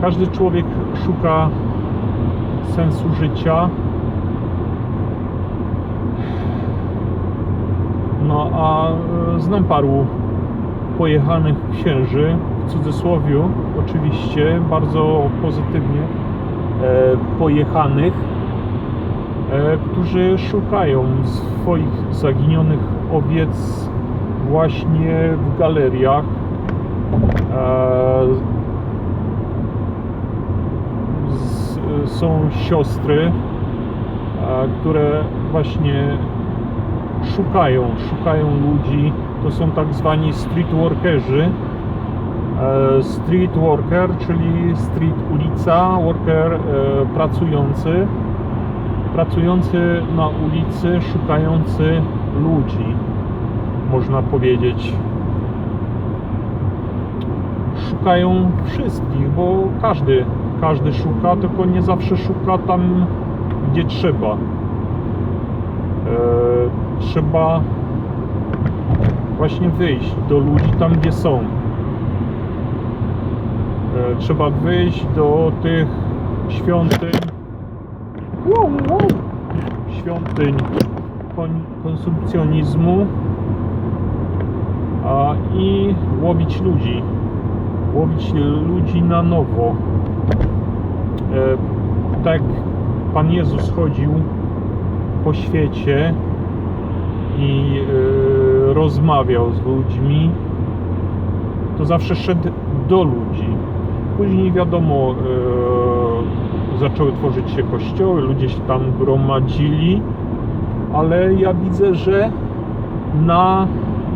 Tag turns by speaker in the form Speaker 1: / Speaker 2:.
Speaker 1: Każdy człowiek szuka sensu życia. No a e, znam paru pojechanych księży, w cudzysłowie oczywiście, bardzo pozytywnie e, pojechanych, e, którzy szukają swoich zaginionych owiec właśnie w galeriach. E, z, są siostry, które właśnie szukają, szukają ludzi. To są tak zwani street workerzy. E, Street worker, czyli street ulica, worker e, pracujący, pracujący na ulicy, szukający ludzi, można powiedzieć. Szukają wszystkich, bo każdy, każdy szuka, tylko nie zawsze szuka tam, gdzie trzeba. E, trzeba właśnie wyjść do ludzi tam, gdzie są. E, trzeba wyjść do tych świątyń. Świątyń kon- konsumpcjonizmu a, i łowić ludzi. Łowić ludzi na nowo. E, tak Pan Jezus chodził po świecie i e, rozmawiał z ludźmi, to zawsze szedł do ludzi. Później wiadomo, e, zaczęły tworzyć się kościoły, ludzie się tam gromadzili, ale ja widzę, że na